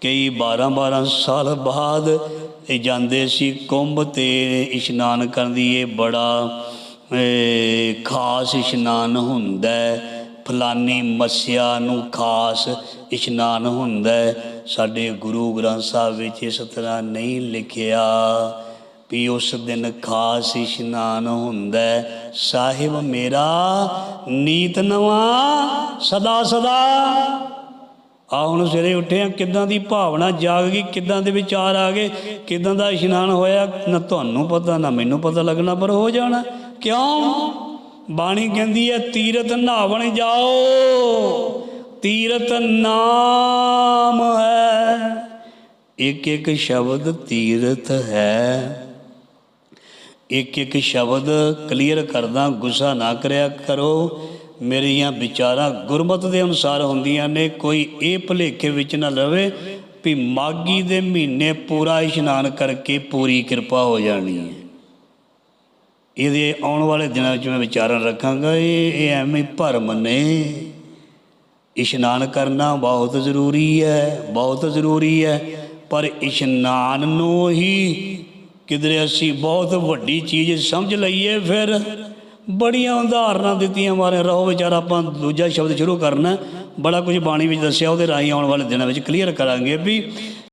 ਕਈ 12-12 ਸਾਲ ਬਾਅਦ ਇਹ ਜਾਂਦੇ ਸੀ ਕੁੰਭ ਤੇ ਇਸ਼ਨਾਨ ਕਰਨ ਦੀ। ਇਹ ਬੜਾ ਖਾਸ ਇਸ਼ਨਾਨ ਹੁੰਦਾ ਫਲਾਨੀ ਮੱਸਿਆ ਨੂੰ ਖਾਸ ਇਸ਼ਨਾਨ ਹੁੰਦਾ ਸਾਡੇ ਗੁਰੂ ਗ੍ਰੰਥ ਸਾਹਿਬ ਵਿੱਚ ਇਸ ਤਰ੍ਹਾਂ ਨਹੀਂ ਲਿਖਿਆ ਵੀ ਉਸ ਦਿਨ ਖਾਸ ਇਸ਼ਨਾਨ ਹੁੰਦਾ ਸਾਹਿਬ ਮੇਰਾ ਨੀਤ ਨਵਾਂ, ਸਦਾ ਸਦਾ ਆ ਹੁਣ ਸਵੇਰੇ ਉੱਠੇ ਆ ਕਿਦਾਂ ਦੀ ਭਾਵਨਾ ਜਾਗ ਗਈ ਕਿਦਾਂ ਦੇ ਵਿਚਾਰ ਆ ਗਏ, ਕਿਦਾਂ ਦਾ ਇਸ਼ਨਾਨ ਹੋਇਆ, ਨਾ ਤੁਹਾਨੂੰ ਪਤਾ, ਨਾ ਮੈਨੂੰ ਪਤਾ ਲੱਗਣਾ, ਪਰ ਹੋ ਜਾਣਾ। ਕਿਉਂ? ਬਾਣੀ ਕਹਿੰਦੀ ਹੈ ਤੀਰਤ ਨਹਾਵਣ ਜਾਓ ਤੀਰਤ ਨਾਮ ਹੈ। ਇੱਕ ਇੱਕ ਸ਼ਬਦ ਤੀਰਤ ਹੈ। ਇੱਕ ਇੱਕ ਸ਼ਬਦ ਕਲੀਅਰ ਕਰਦਾ, ਗੁੱਸਾ ਨਾ ਕਰਿਆ ਕਰੋ। ਮੇਰੀਆਂ ਵਿਚਾਰਾਂ ਗੁਰਮਤ ਦੇ ਅਨੁਸਾਰ ਹੁੰਦੀਆਂ ਨੇ, ਕੋਈ ਇਹ ਭੁਲੇਖੇ ਵਿੱਚ ਨਾ ਲਵੇ ਵੀ ਮਾਗੀ ਦੇ ਮਹੀਨੇ ਪੂਰਾ ਇਸ਼ਨਾਨ ਕਰਕੇ ਪੂਰੀ ਕਿਰਪਾ ਹੋ ਜਾਣੀ ਹੈ। ਇਹਦੇ ਆਉਣ ਵਾਲੇ ਦਿਨਾਂ ਵਿੱਚ ਮੈਂ ਵਿਚਾਰਨ ਰੱਖਾਂਗਾ, ਇਹ ਇਹ ਐਵੇਂ ਭਰਮ ਨੇ। ਇਸ਼ਨਾਨ ਕਰਨਾ ਬਹੁਤ ਜ਼ਰੂਰੀ ਹੈ, ਬਹੁਤ ਜ਼ਰੂਰੀ ਹੈ, ਪਰ ਇਸ਼ਨਾਨ ਨੂੰ ਹੀ ਕਿਧਰੇ ਅਸੀਂ ਬਹੁਤ ਵੱਡੀ ਚੀਜ਼ ਸਮਝ ਲਈਏ ਫਿਰ। ਬੜੀਆਂ ਉਦਾਹਰਨਾਂ ਦਿੱਤੀਆਂ ਮਾਰੇ। ਰਹੋ ਵਿਚਾਰਾ, ਆਪਾਂ ਦੂਜਾ ਸ਼ਬਦ ਸ਼ੁਰੂ ਕਰਨਾ। ਬੜਾ ਕੁਝ ਬਾਣੀ ਵਿੱਚ ਦੱਸਿਆ, ਉਹਦੇ ਰਾਹੀਂ ਆਉਣ ਵਾਲੇ ਦਿਨਾਂ ਵਿੱਚ ਕਲੀਅਰ ਕਰਾਂਗੇ ਵੀ